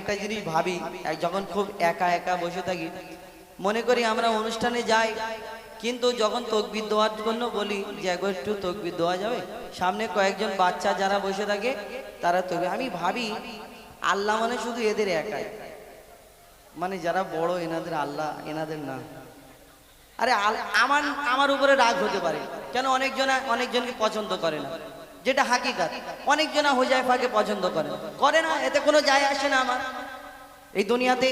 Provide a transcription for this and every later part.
একটা জিনিস ভাবি যখন খুব একা একা বসে থাকি, মনে করি আমরা অনুষ্ঠানে যাই, কিন্তু যখন তকবির দেওয়ার জন্য বলি যে একবার একটু তকবির দেওয়া যাবে, সামনে কয়েকজন বাচ্চা যারা বসে থাকে, তারা তকবির আমি ভাবি, আল্লাহ মানে শুধু এদের একাই। মানে যারা বড় এনাদের আল্লাহ, এনাদের না। আরে আমার আমার উপরে রাগ হতে পারে। কেন অনেকজনা অনেকজনকে পছন্দ করে না। যেটা হাকিকাত। অনেকজনা হোজাইফাকে পছন্দ করে করে না, এতে কোনো যায় আসে না আমার। এই দুনিয়াতে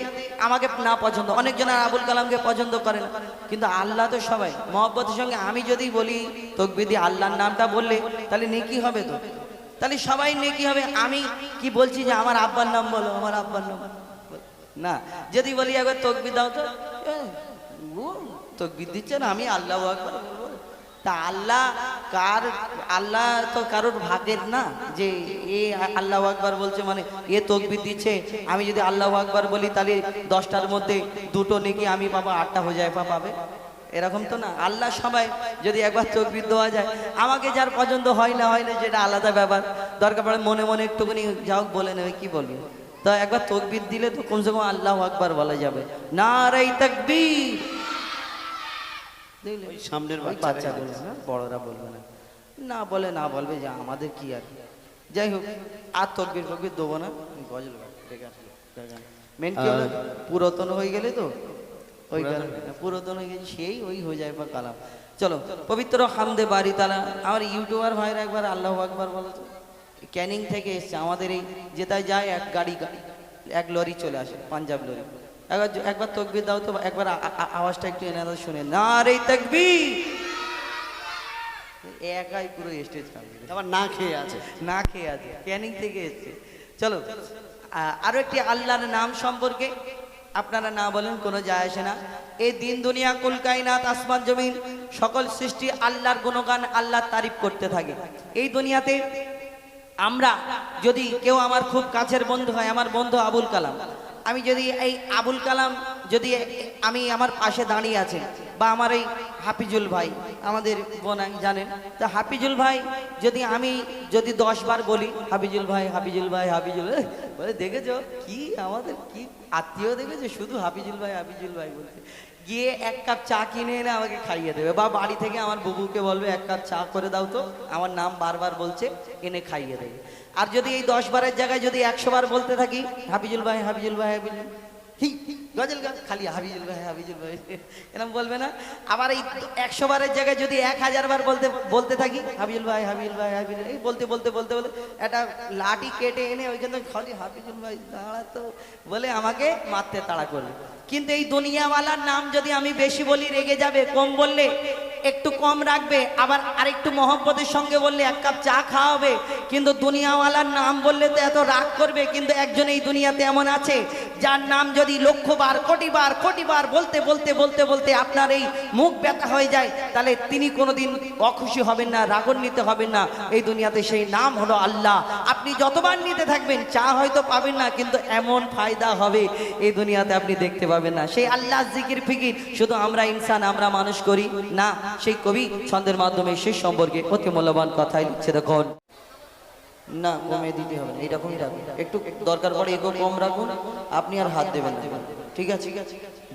আমাকে না পছন্দ। অনেকজন আবুল কালামকে পছন্দ করে না কিন্তু আল্লাহ তো সবাই। মহব্বতের সঙ্গে আমি যদি বলি তকবিদি আল্লাহর নামটা বললে, তাহলে নেকি হবে তো? তাহলে সবাই নেকি হবে। আমি কি বলছি যে আমার আব্বার নাম বলো, আমার আব্বার নাম না, যদি বলি একবার তকবি দাও তো ও দিচ্ছে না, আমি আল্লাহ তা আল্লাহ কার আল্লাহ তো কারোর ভাগের না যে এ আল্লাহ আকবার বলছে মানে এ তকবির দিচ্ছে। আমি যদি আল্লাহ আকবার বলি তাহলে দশটার মধ্যে দুটো নাকি আমি পাবো আটটা হয়ে যায় পাবে। এরকম তো না। আল্লাহ সবাই যদি একবার তকবির দেওয়া যায় আমাকে যার পছন্দ হয় না হয় না যেটা আলাদা ব্যাপার। দরকার পড়ে মনে মনে একটুখানি যাও বলে নেবে কি বলবি? তো একবার তকবির দিলে তো কমসে কম আল্লাহ আকবার বলা যাবে। না রে তকবীর সামনের ওই বাচ্চা বলবে না? বড়রা বলবে না। না বলে না বলবে যে আমাদের কি আর। যাই হোক আর তকবির ফকবির দেবো না গজল। মেন কি পুরাতন হয়ে গেলে তো? ওই কারণে পুরাতন হয়ে গেছে সেই ওই হয়ে যায় বা কালাম। চলো পবিত্র হামদে বাড়ি তালা আমার ইউটিউবার ভাইরা একবার আল্লাহ একবার বলো তো। ক্যানিং থেকে এসছে আমাদের এই যেটায় যায় এক গাড়ি এক লরি চলে আসে পাঞ্জাব লরি। একবার একবার তকবির দাও তো একবার আওয়াজটা একটু এনারা শুনে। না রে তকবির! একাই পুরো স্টেজ আবার না খেয়ে আছে। না খেয়ে আছে ক্যানিং থেকে এসছে। চলো আ- আরও একটি আল্লাহর নাম সম্পর্কে আপনারা না বলেন কোনো যায় আসে না। এই দিন দুনিয়া কুলকাইনাত আসমান জমিন সকল সৃষ্টি আল্লাহর গুণগান আল্লাহর তারিফ করতে থাকে। এই দুনিয়াতে আমরা যদি কেউ আমার খুব কাছের বন্ধু হয় আমার বন্ধু আবুল কালাম। আমি যদি এই আবুল কালাম যদি আমি আমার পাশে দাঁড়িয়ে আছে, বা আমার এই হাফিজুল ভাই, আমাদের বোন জানেন। তা হাফিজুল ভাই, যদি আমি যদি দশ বার বলি, হাফিজুল ভাই হাফিজুল ভাই, হাফিজুল বলে, দেখেছ কি আমাদের, কি আত্মীয় দেখেছ? শুধু হাফিজুল ভাই হাফিজুল ভাই বলতে গিয়ে এক কাপ চা কিনে এনে আমাকে খাইয়ে দেবে। বা বাড়ি থেকে আমার বুবুকে বলবে, এক কাপ চা করে দাও তো। আমার নাম বারবার বলছে, এনে খাইয়ে দেবে। আর যদি এই দশ বারের জায়গায় যদি একশো বার বলতে থাকি, হাফিজুল ভাই হাফিজুল ভাই, হাফিজুল হি, গজল গান খালি হাবিজুল ভাই হাবিজুল ভাই এরকম বলবে না? আবার এই একশো বারের জায়গায় যদি এক হাজার বার বলতে বলতে থাকি হাবিজুল ভাই হাবিজুল ভাই হাবিজুল এই বলতে বলতে বলতে বলতে একটা লাঠি কেটে এনে ওইখানে খালি হাবিজুল ভাই দাঁড়া তো বলে আমাকে মারতে তাড়া করবে। কিন্তু এই দুনিয়াওয়ালার নাম যদি আমি বেশি বলি, রেগে যাবে, কম বললে একটু কম রাখবে, আবার আরেকটু মহব্বতের সঙ্গে বললে এক কাপ চা খাওয়াবে। কিন্তু দুনিয়াওয়ালার নাম বললে তো এত রাগ করবে, কিন্তু একজন এই দুনিয়াতে এমন আছে, যার নাম যদি লক্ষ বার, কোটি বার কোটি বার বলতে বলতে বলতে বলতে আপনার এই মুখ ব্যথা হয়ে যায়, তাহলে তিনি কোনোদিন অখুশি হবেন না, রাগান্বিত হবেন না। এই দুনিয়াতে সেই নাম হলো আল্লাহ। আপনি যতবার নিতে থাকবেন, চা হয়তো পাবেন না, কিন্তু এমন ফায়দা হবে, এই দুনিয়াতে আপনি দেখতে পাবেন। না। সেই আল্লাহ জিকির, ফিকির, শুধু আমরা ইনসান, আমরা মানুষ করি না। সেই কবি ছন্দের মাধ্যমে সেই সম্পর্কে অতি মূল্যবান কথাই লিখছে, দেখুন। না কমে দিতে হবে এইরকমই রাখুন একটু দরকার পড়ে এগো কম রাখুন। আপনি আর হাত দেবেন ঠিক আছে?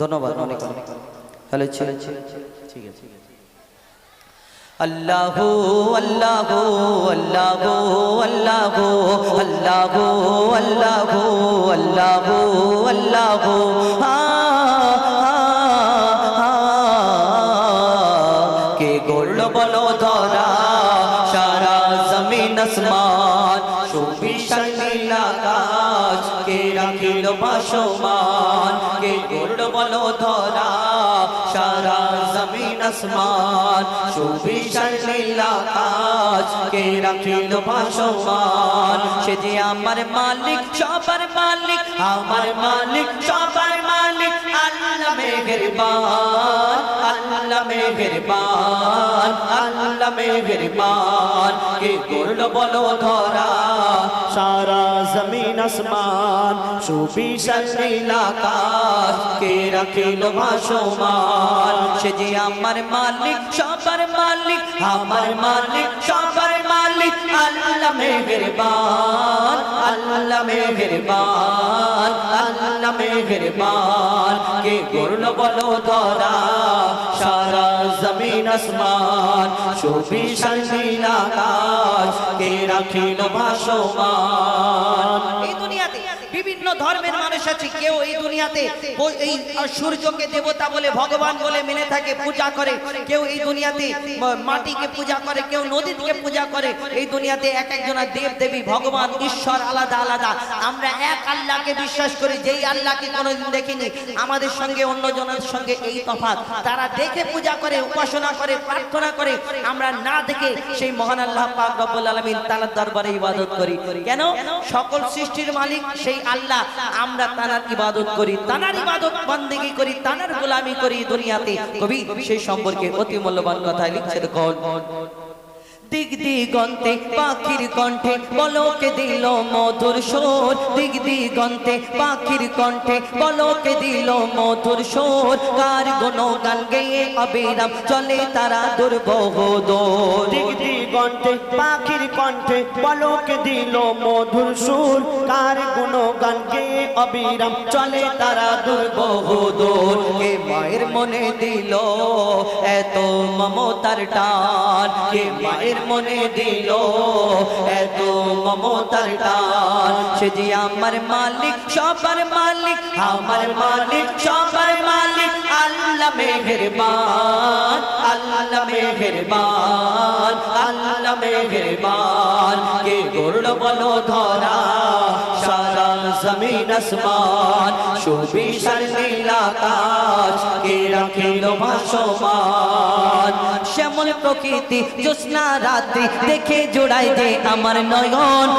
ধন্যবাদ, অনেক অনেক। হ্যালো ছেলে ঠিক আছে। আল্লাহ আল্লাহ আল্লাহ আল্লাহ আল্লাহ আল্লাহ আল্লাহ আল্লাহ কে বলো ধরা, সারা জমিন আসমান সুবিশাল নীল আকাশ, কে রাখিল ভাসমান, কে গোল্ড বলো ধরা, সারা জমিন আসমান সুবিশাল নীল আকাশ, কে রাখিল ভাসমান। সে যে আমার মালিক, সবার মালিক, আমার মালিক, সবার মালিক ধরা? সারা জমিন আসমান সুবিশাল কে রাখিল আমার মালিক সবার মালিক আমার মালিক সবার মালিক আল্লাহ মেহেরবান আল্লাহ মেহেরবান মেহেরবান। কে করল বলো ধরা? সারা জমিন আসমান সুবিশাল নীল আকাশ। কে রাখিল ভাসমান? বিভিন্ন ধর্মের মানুষ আছে, কেউ এই দুনিয়াতে এই সূর্যকে দেবতা বলে, ভগবান বলে মেনে থাকে, পূজা করে। কেউ এই দুনিয়াতে মাটিকে পূজা করে, কেউ নদীকে পূজা করে। এই দুনিয়াতে এক একজনের দেব দেবী ভগবান, ঈশ্বর আলাদা আলাদা। আমরা এক আল্লাহকে বিশ্বাস করি, যেই আল্লাহকে কোনোদিন দেখিনি। আমাদের সঙ্গে অন্য জনের সঙ্গে এই তফাৎ। তারা দেখে পূজা করে, উপাসনা করে, প্রার্থনা করে। আমরা না দেখে সেই মহান আল্লাহ পাক রব্বুল আলামিন তাআলার দরবারে ইবাদত করি। কেন? সকল সৃষ্টির মালিক সেই আল্লাহ, আমরা তানার ইবাদত করি, তানার ইবাদত বন্দেগী করি, তানার গোলামি করি দুনিয়াতে। কবি, সেই সম্পর্কে অতি মূল্যবান কথা লিখছে দেখুন দিক দিগন্তে পাখির কণ্ঠে বলকে দিল মধুর সুর। দিক দিগন্তে পাখির কণ্ঠে বলকে দিল মধুর সুর। কার গুণ গান গেয়ে অবিরাম চলে তারা দুর্বহ দিক দিগন্তে পাখির কণ্ঠে পলকে দিল মধুর সুর। কার গুণ গান গে অবিরাম চলে তারা দুর্বহ দূর। কে মায়ের মনে দিল এত মমতার টান? কে মায়ের মনে দিল, এত মমতার টান। সে আমার মালিক, সবার মালিক, আমার মালিক, সবার মালিক, আল্লাহ মেহেরবান আল্লাহ মেহেরবান আল্লাহ মেহেরবান। কে গড়ল বলো ধরা জমিন আসমান, সুবিশাল নীল আকাশ, কে রাখিল ভাসমান? শ্যামল প্রকৃতি, জ্যোৎস্না রাত্রি, দেখে জোড়াই দে আমার নয়ন।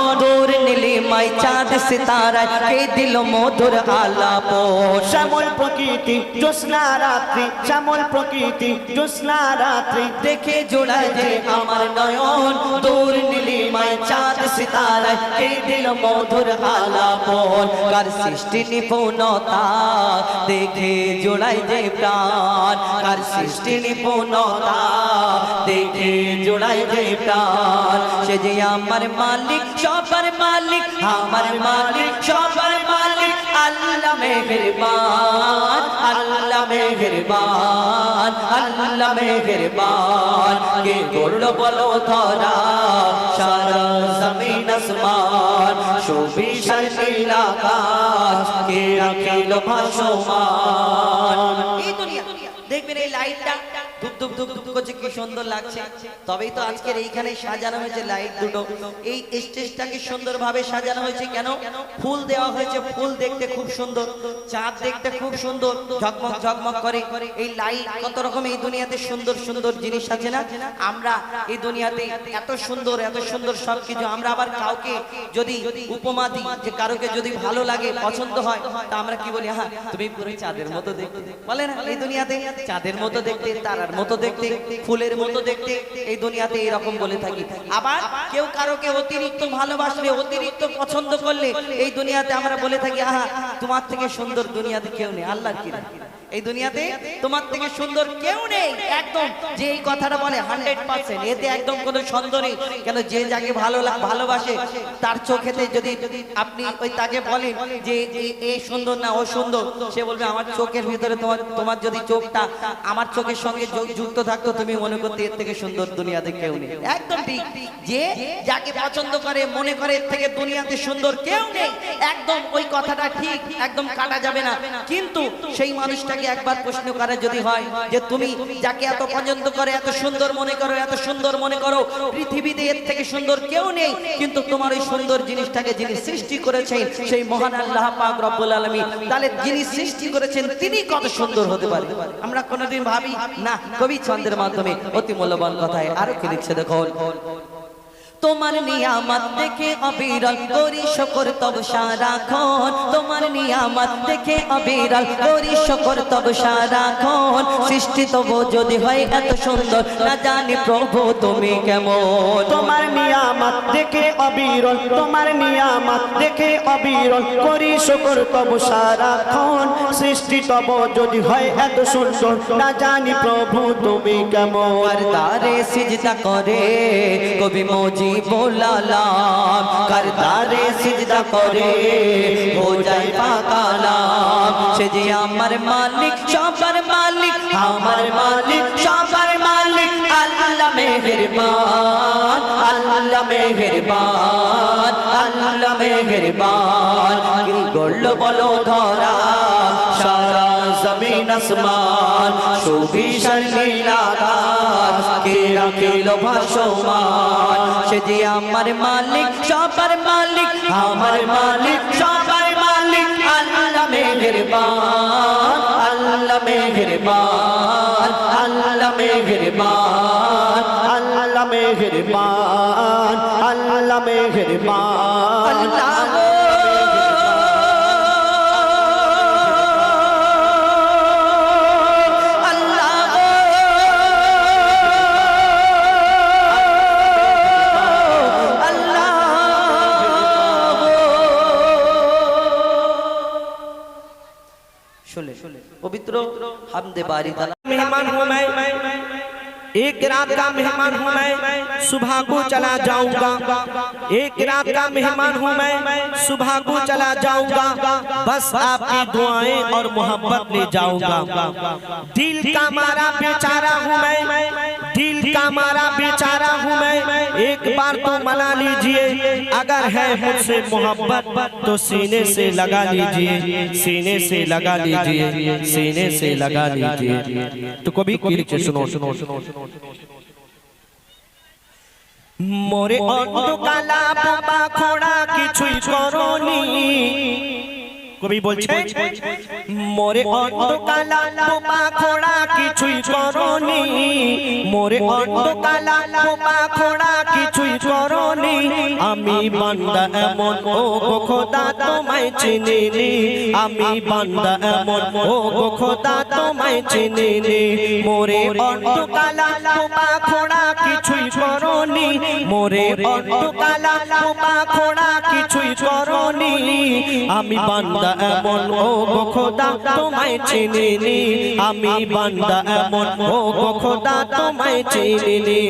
মাই চাঁদ সিতারা কে দিল মধুর আলাপন শ্যামল প্রকৃতি, জ্যোৎস্না রাত্রি, শ্যামল প্রকৃতি, জ্যোৎস্না রাত্রি। দেখে জোড়াই দে আমার নয়ন, দূর নীলে মাই চাঁদ সিতারা কে দিল মধুর আলাপন কার সৃষ্টি নিপুণতা? দেখে জোড়াই দে প্রাণ, কার সৃষ্টি নিপুণতা? দেখে জোড়াই দে প্রাণ, সে যে আমার মালিক, সবার মালিক আমার মালিক, সবার মালিক, আল্লাহ মেহেরবান আল্লাহ মেহেরবান আল্লাহ মেহেরবান। কে করল বলো ধরা? সারা জমিন আসমান, সুবিশাল নীল আকাশ কে রাখিল ভাসমান? এই দুনিয়া, দেখবেন এই লাইটটা ধুপ সুন্দর দুনিয়াতে সুন্দর সুন্দর জিনিস আছে না? আমরা এই দুনিয়াতে এত সুন্দর এত সুন্দর সবকিছু, আমরা আবার কাউকে যদি উপমা দিই, যে কারোকে যদি ভালো লাগে, পছন্দ হয়, তা আমরা কি বলি? হ্যাঁ তুমি পুরো চাঁদের মতো দেখতে। বলে না, এই দুনিয়াতে চাঁদের মতো দেখতে তারার মতো দেখতে, ফুলের মতো দেখতে এই দুনিয়াতে এরকম বলে থাকি। আবার কেউ কারোকে অতিরিক্ত ভালোবাসলে, অতিরিক্ত পছন্দ করলে এই দুনিয়াতে আমরা বলে থাকি, আহা, তোমার থেকে সুন্দর দুনিয়াতে কেউ নেই, আল্লাহর কি এই দুনিয়াতে তোমার থেকে সুন্দর কেউ নেই, একদম যে এই কথাটা বলে, হান্ড্রেড পার্সেন্ট। এতে একদম কোনো সন্দেহ নেই, কেন যে যাকে ভালো ভালোবাসে, তার চোখেতে যদি আপনি ওই তাকে বলেন যে, এ- এ সুন্দর না, ও সুন্দর, সে বলবে, আমার চোখের ভিতরে তোমার তোমার যদি চোখটা আমার চোখের সঙ্গে যু- যুক্ত থাকতো, তুমি মনে করতে এর থেকে সুন্দর দুনিয়াতে কেউ নেই। একদম ঠিক। যে যাকে পছন্দ করে, মনে করে এর থেকে দুনিয়াতে সুন্দর কেউ নেই। একদম ওই কথাটা ঠিক, একদম কাটা যাবে না। কিন্তু সেই মানুষটাকে একবার প্রশ্ন করে যদি হয় যে, তুমি যাকে এত পছন্দ করে, এত সুন্দর মনে করো, এত সুন্দর মনে করো, পৃথিবীতে এর থেকে সুন্দর কেউ নেই। কিন্তু তোমার ওই সুন্দর জিনিসটাকে যিনি সৃষ্টি করেছেন, সেই মহান আল্লাহ পাক রব্বুল আলামিন, তাহলে যিনি সৃষ্টি করেছেন, তিনি কত সুন্দর হতে পারে? আমরা কোনোদিন ভাবি, না কবি ছন্দের মাধ্যমে অতি মূল্যবান কথায় আরও কি লিখছে দেখুন? তোমার নিয়ামত দেখে অবিরল করি শকর তব সারাক্ষণ। তোমার নিয়ামত দেখে অবিরল করি শকর তব সারাক্ষণ। সৃষ্টি তব যদি হয় এত সুন্দর না জানি প্রভু তুমি কেমন। তোমার নিয়ামত দেখে অবিরল তোমার নিয়ামত দেখে অবিরল করি শুকর তব সারাক্ষণ। সৃষ্টি তব যদি হয় এত সুন্দর না জানি প্রভু তুমি কেমন। করতারে সিজদা করে কবি মজি বোলালাম করতারে সিজদা করে, হো যায় পাকালাম। সে যে আমার মালিক, সবার মালিক, আমার মালিক, সবার মালিক, আল্লাহ মেহেরবান আল্লাহ মেহেরবান আল্লাহ মেহেরবান। কি গড়ল বলো ধরা, সারা জমিন আসমান, সুবিশাল নীলাকাশ। কে রাখিল ভাসমান। সে যে আমার মালিক, সবার মালিক, আমার মালিক, সবার মালিক, আল্লাহ মেহেরবান আল্লাহ মেহেরবান আল্লাহ মেহেরবান আল্লাহ মেহেরবান আল্লাহ মেহেরবান। আল্লাহ बारी मेहमान हूँ मैं। एक रात का मेहमान हूँ मैं। सुबह को चला जाऊँगा। एक रात का मेहमान हूँ मैं। सुबह को चला जाऊँगा। बस आपकी दुआएँ और मोहब्बत ले जाऊँगा। दिल का मारा बेचारा हूँ मैं। दिल का मारा बेचारा हूँ मैं एक बार तो मना लीजिए अगर है मुझसे मोहब्बत तो सीने से लगा लीजिए सीने से लगा लीजिए सीने से लगा लीजिए तो कभी लिखे सुनो सुनो सुनो মোরে অন্ধকালা বোবা খোড়া কিছুই করনি কবি বলছে মোরে অন্ধকালা বোবা খোড়া কিছুই করনি। মোরে অন্ধকালা বোবা খোড়া কিছুই করনি। আমি বান্দা এমন ও খোদা তোমায় চিনিনি। আমি বান্দা এমন ও খোদা তোমায় চিনিনি। মোরে অন্ধকালা বোবা খোড়া করনি মোরে অন্ধকালা বোবা খোড়া কিছুই করনি। আমি বান্দা এমন ও গো খোদা তোমায় চিনিনি। আমি বান্দা এমন ও গো খোদা তোমায় চিনিনি।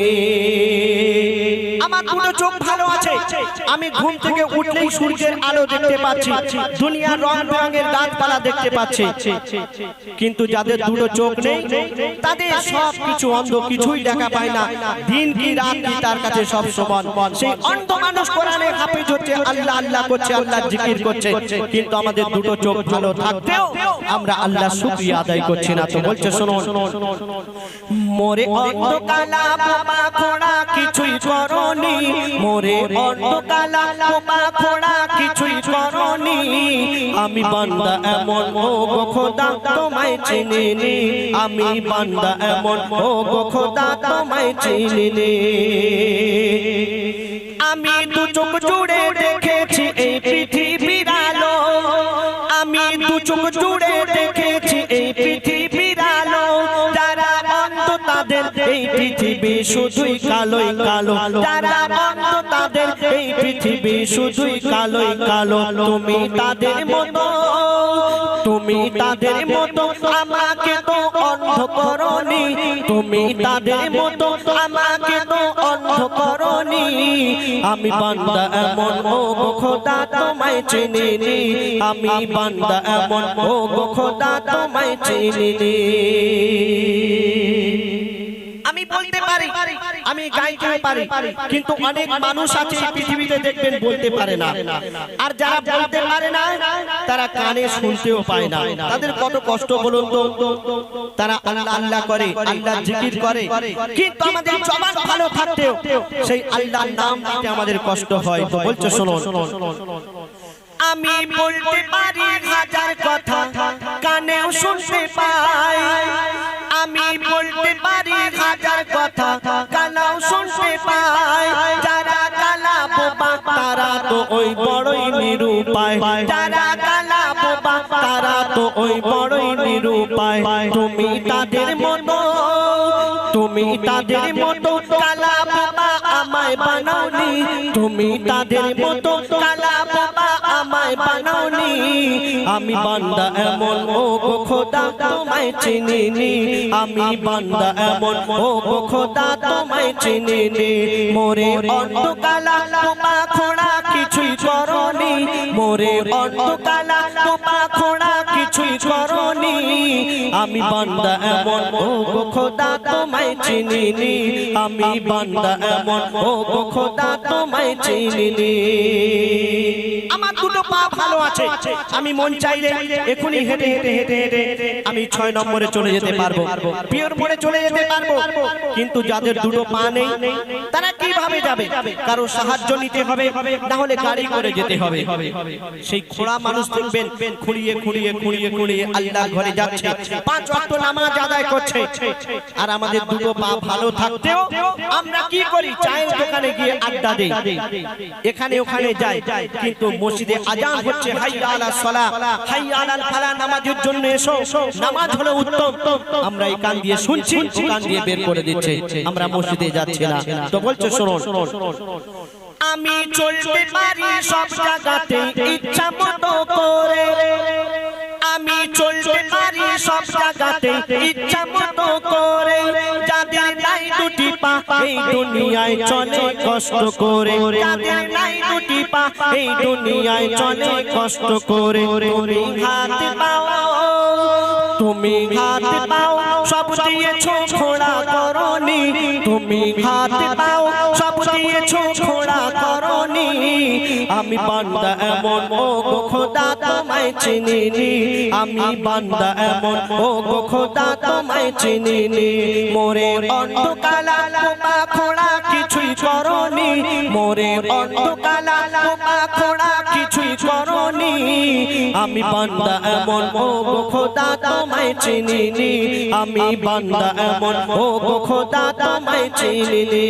দুটো চোখ ভালো আছে। আমি ঘুম থেকে উঠলেই সূর্যের আলো দেখতে পাচ্ছি। দুনিয়ার রং বেরঙের গাছপালা দেখতে পাচ্ছি। কিন্তু যাদের দুটো চোখ নেই তাদের সব কিছু অন্ধ কিছুই দেখা পায় না। দিন কি রাত কি তার কাছে সব সমান। সেই অন্ধ মানুষ কোরআনে হাফেজ হচ্ছে আল্লাহ আল্লাহ করছে আল্লাহ জিকির করছে। কিন্তু আমাদের দুটো চোখ ভালো থাকতেও আমরা আল্লাহ শুকরিয়া আদায় করছি না তো বলছে শোনো মোরে অন্ধকালা বোমা খোড়া কিছুই করনি। মোরে অন্ধকালা বোমা খোড়া কিছুই করনি। আমি বান্দা এমন ও গো খোদা তোমায় চিনিনি। আমি বান্দা এমন ও গো খোদা তোমায় চিনিনি। আমি দু চোখ জুড়ে শুধুই কালোই কালো। তাদের এই পৃথিবী শুধুই কালোই কালো। তুমি তাদের মতো, তুমি তাদের মতো, আমাকে তো অন্ধ করনি। তুমি তাদের মতো, আমাকে তো অন্ধ করনি। আমি বান্দা এমন, ও খোদা তোমায় চিনিনি। আমি বান্দা এমন, ও খোদা তোমায় চিনিনি। পারি। আমি গাইতে পারি। কিন্তু অনেক মানুষ আছে পৃথিবীতে দেখবেন বলতে পারে না। আর যারা বলতে পারে না, তারা কানে শুনতেও পায় না। তাদের কত কষ্ট বলুন তো? তারা আল্লাহ করে, আল্লাহ জিকির করে। কিন্তু আমাদের জবান ভালো থাকতেও সেই আল্লাহর নাম আমাদের কষ্ট হয়। তো বলছে শোনো আমি বলতে পারি হাজার কথা, কানেও শুনতে পাই। আমি বলতে পারি হাজার কথা, কানাও শুনতে পাই। যারা কালা বোবা তারা তো ওই বড়ই নিরুপায়। যারা কালা বোবা তারা তো ওই বড়ই নিরুপায়। তুমি তাদের মতো, তুমি তাদের মতো কালা বাবা আমায় বানাওনি। তুমি তাদের মতো কালা বাবা আমায় বানাওনি। আমি বান্দা এমন ও খোদা তোমায় চিনিনি। আমি বান্দা এমন ও খোদা তোমায় চিনিনি। মোরে অন্ধ কালা তোমা খোড়া কিছুই করনি। মোরে অন্ধ কালা তোমা খোড়া কিছু কিছুই করনি। আমি বান্দা এমন ও খোদা তোমায় চিনিনি। আমি বান্দা এমন ও খোদা তোমায় চিনিনি। আমি মন চাইলে হেঁটে হেঁটে হেঁটে হেঁটে আমি ছয় নম্বরে চলে যেতে পারব। পিওর মোড়ে চলে যেতে পারব। কিন্তু যাদের দুটো পা নেই, তারা কীভাবে যাবে? কারও সাহায্য নিতে হবে গাড়ি করে যেতে হবে। সেই খোড়া মানুষ দেখবেন খুঁড়িয়ে খুঁড়িয়ে খুঁড়িয়ে খুঁড়িয়ে আল্লাহর ঘরে যাচ্ছে। পাঁচ নামাজ আদায় করছে। আর আমাদের দুটো পা ভালো থাকতেও আমরা কি করি? চায়ের দোকানে গিয়ে আড্ডা দেই। এখানে, ওখানে যাই। কিন্তু মসজিদে আজান হচ্ছে হাইয়া আলা হাইয়া আলাল নামাজের জন্য এসো নামাজ হলো উত্তম। আমরা এই কান দিয়ে শুনছি কান দিয়ে বের করে দিচ্ছে। আমরা মসজিদে যাচ্ছি না। তো বলছো শুনুন। আমি চলতে পারি সব জায়গাতে ইচ্ছা মতো করে। আমি চলতে পারি সব জায়গাতে ইচ্ছা মতো করে যাদের নাই দুটি পা, এই দুনিয়ায় চলে কষ্ট করে। যাদের নাই দুটি পা, এই দুনিয়ায় চলে কষ্ট করে। হাত পাও তুমি হাত পাও সব দিয়েছ খোড়া করনি তুমি হাত পাও সব দিয়েছ খোড়া করনি আমি বান্দা এমন ও গো খোদা তোমায় চিনিনি। আমি বান্দা এমন ও গো খোদা তোমায় চিনিনি। মোরে অন্ধকালা খোড়া কিছুই করনি। মোরে অন্ধকালা খোড়া কিছুই করনি। আমি বান্দা এমন ও খোদা তোমায় চিনিনি। আমি বান্দা এমন ও খোদা তোমায় চিনিনি।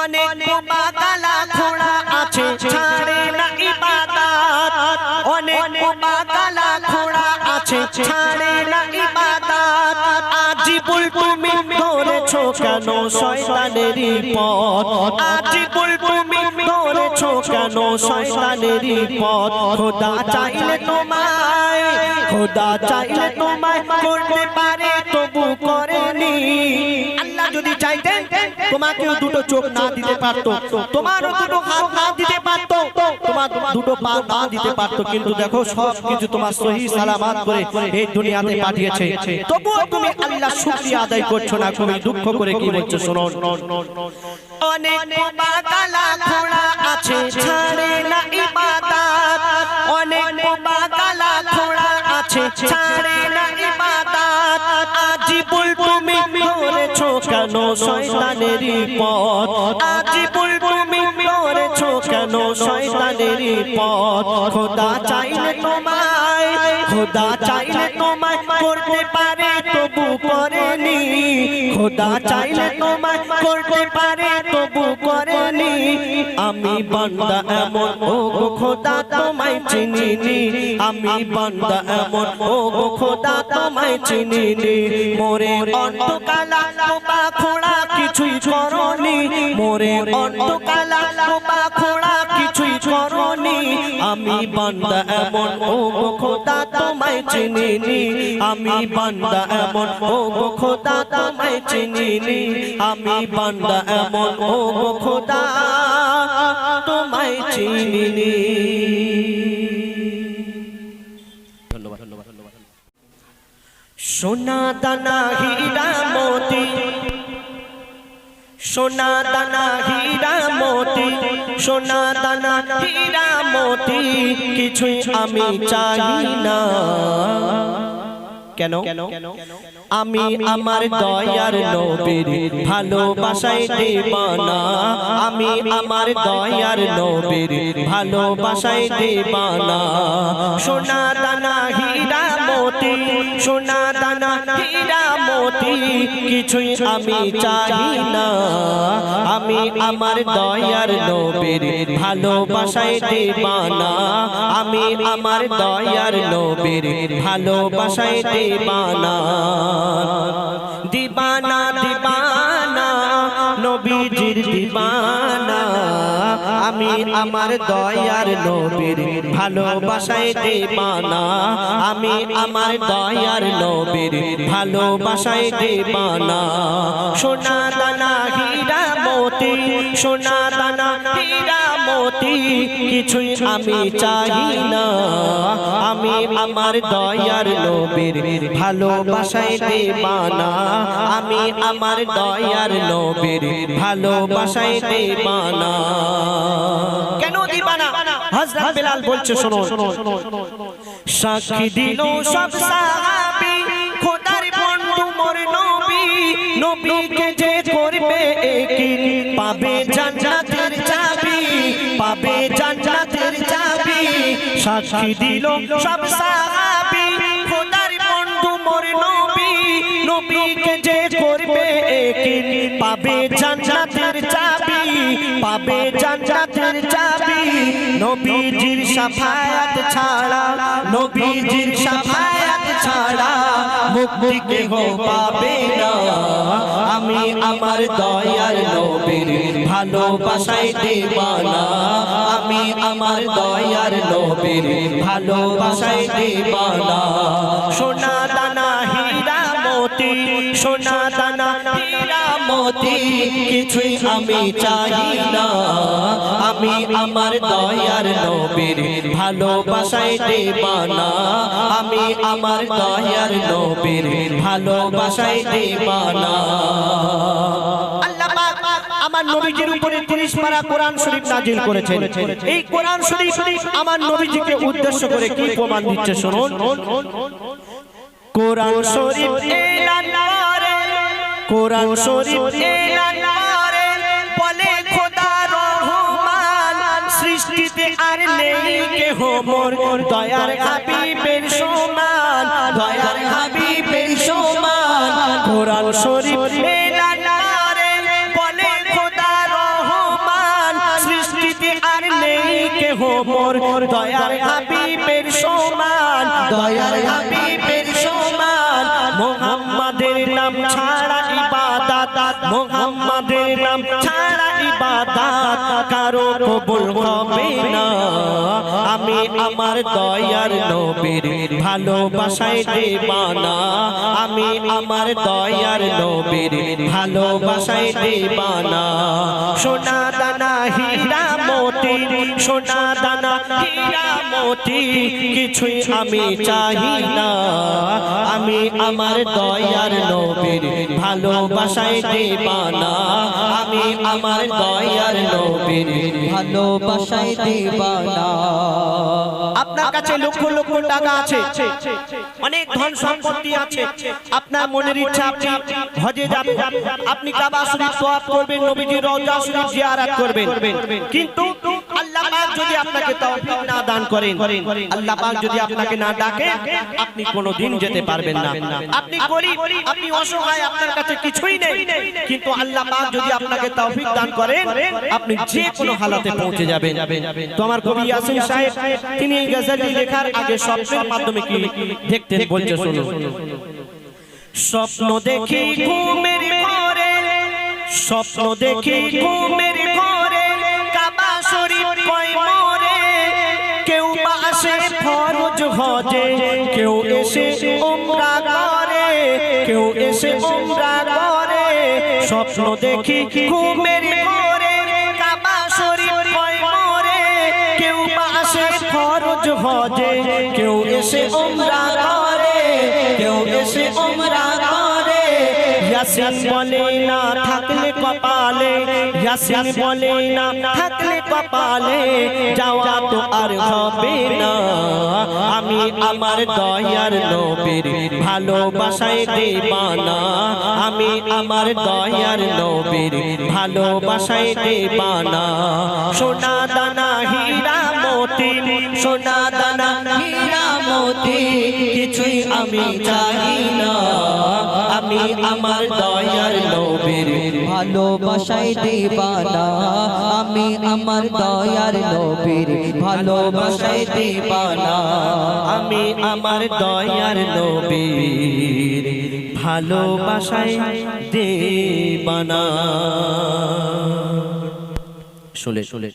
অনেক বোবা কালা আছে, ছাড়ে না ইবাদত অনেক বোবা কালা খোড়া আছে, ছাড়ে না ইবাদত আজি বুল তুমি ধরেছো কেন শয়তানেরই পথ? আজিবুল তুমি ধরেছো কেন শয়তানেরই পথ? খোদা চাইলে তোমায়, খোদা চাইলে তোমায় করতে পারে। তবু করেনি। আল্লাহ যদি চাইতেন, তোমাকেও দুটো চোখ না দিতে পারতো। তোমারও দুটো হাত না দিতে পারতো। তোমার দুটো পা না দিতে পারতো। কিন্তু দেখো সব কিছু তোমার সহি সালামাত করে এই দুনিয়াতে পাঠিয়েছে। তবুও তুমি আল্লাহ শুকরিয়া আদায় করছ না, তুমি দুঃখ করে কি বলছো, শোনো। অনেক বাগালা খোড়া আছে, ছাড়ে না ইবাদত। অনেক বাগালা খোড়া আছে, ছাড়ে কেন শয়তানেরই পথ। আজিবুল তুমি ধরেছো কেন শয়তানেরই পথ? খোদা চাইলে তোমায় খোদা চাইলে তোমায় করতে পারে, তবু করেনি। খোদা চাইলে তোমায় করতে পারে, তবু করেনি। আমি বান্দা এমন, ও গো খোদা তোমায় চিনিনি। আমি বান্দা এমন, ও গো খোদা তোমায় চিনিনি। মোরে অন্তকালা কোপা খোড়া কিছুই করনি। মোরে অন্তকালা কোপা খোড়া কিছুই করনি। আমি বান্দা এমন ও গো খোদা তোমায় চিনিনি। আমি বান্দা এমন ও খোদা তোমায় চিনিনি। আমি বান্দা এমন ও খোদা তোমায় চিনিনি। সোনা দানা হীরা মোতি সোনা দানা হীরা মোতি, সোনা দানা হীরা মোতি, কিছুই আমি চাই না। কেন? আমি আমার দয়ার নবীর ভালোবাসায় দেবানা। আমি আমার দয়ার নবীর দেবানা। সোনা দানা হীরা মোতি, সোনা কিছুই আমি চাই না। আমি আমার দয়ার নবীর ভালোবাসায় দেবানা। আমি আমার দয়ার নবীর ভালোবাসায় দেবানা। দিবানা। দিবানা। নবীজির দিবানা। আমি আমার দয়ার নবীর ভালোবাসায় দেবানা আমি আমার দয়ার নবীর ভালোবাসায় দেবানা সোনা দানা হীরা মোতি, সোনা দানা হীরা কিছুই আমি চাই না। আমার দয়ার নবীর ভালোবাসায় দেবানা। আমি আমার দয়ার নবীর ভালোবাসায় দেবানা। কেন দিবানা? হযরত বেলাল বলছে, শোনো। সাক্ষী দিল সব সাহাবী। খোদার বন্ধু মোর নবী। নবীকে যে করবে একিন পাবে জান্নাতের চাবি। পাবে জান্নাতের চাবি। সাক্ষী দিল সব সাহাবী। খোদার বন্ধু মোর নবী। নবীকে যে করবে একিন, পাবে জান্নাতের চাবি। পাবে জান্নাতের চাবি। নবীজির শাফায়াত ছাড়া, নবীজির শাফায়াত ছাড়া মুক্তি কেহ পাবে না। আমি আমার দয়ার নবীর ভালোবাসায় দেবানা। আমি আমার দয়ার নবীর ভালোবাসায় দেবানা। সোনা দানা হীরা মোতি সোনা দানা মতি কিছুই আমি চাই না। আমি আমার দয়ার নবীর ভালোবাসায় দেবানা। আমি আমার দয়ার নবীর ভালোবাসায় দেবানা। আমার নবীজির উপরে 30 পারা কোরআন শরীফ নাজিল করেছেন। এই কোরআন শরীফ আমার নবীজিকে উদ্দেশ্য করে কি প্রমাণ দিচ্ছে শুনুন? কোরআন শরীফ কোরআন শরীফ বলে খোদা রহমান সৃষ্টিতে আর নেই কেহ মোর। দয়ার হাবিবের সমান দয়ার হাবিবের সমান। কোরআন শরীফ বলে খোদা রহমান সৃষ্টিতে আর নেই কেহ মোর। দয়ার হাবিবের সমান দয়ার হাবিবের সমান। নাম ছাড়া ইবাদত কারও কবুল হবে না। আমি আমার দয়ার নবীর ভালোবাসায় দেবানা। আমি আমার দয়ার নবীর ভালোবাসায় দেবানা। সোনা দানা, হীরা মতি, সোনা দানা হীরা মতি কিছুই আমি চাই না। আমি আমার দয়ার নবীর ভালোবাসায় দেবানা। আমি আমার দয়ার নবীর ভালোবাসায় দেবানা। আপনার কাছে লক্ষ লক্ষ টাকা আছে, অনেক ধন সম্পত্তি আছে। আপনার মনের ইচ্ছা, আপনি হজে যাবেন। আপনি কাবা শরীফ তওয়াফ করবেন, নবীজির রওজা শরীফ জিয়ারত করবেন। কিন্তু আল্লাহ পাক আপনি যে কোনো হালাতে পৌঁছে যাবেন। কবি সাহেব, তিনি লেখার আগে স্বপ্নের মাধ্যমে কি বলছে স্বপ্ন দেখি স্বপ্ন দেখি ঘুমের শরীফ কয় মরে। কেউ বা আসে ফরজ হজে, কেউ এসে উমরা করে, কেউ এসে উমরা করে। স্বপ্ন দেখি ঘুমের ঘরে, কাবা শরীফ কয় কেউ আসে ফরজ হজে, কেউ এসে উমরা করে, কেউ এসে ইয়াসিন বলে না, থাকলে কপালে। ইয়াসিন বলে না, থাকলে কপালে। যাওয়া তো আর হবে না। আমি আমার দয়ার নবীর ভালোবাসায় দেবানা। আমি আমার দয়ার নবীর ভালোবাসায় দেবানা। সোনা দানা হীরা মতি সোনা দানা হীরা মতি কিছুই আমি চাই না। আমি আমার দয়ার নবীর ভালোবাসায় দেবানা। আমি আমার দয়ার নবীর ভালোবাসায় দেবানা। আমি আমার দয়ার নবীর ভালোবাসায় দেবানা। শুলে শুলে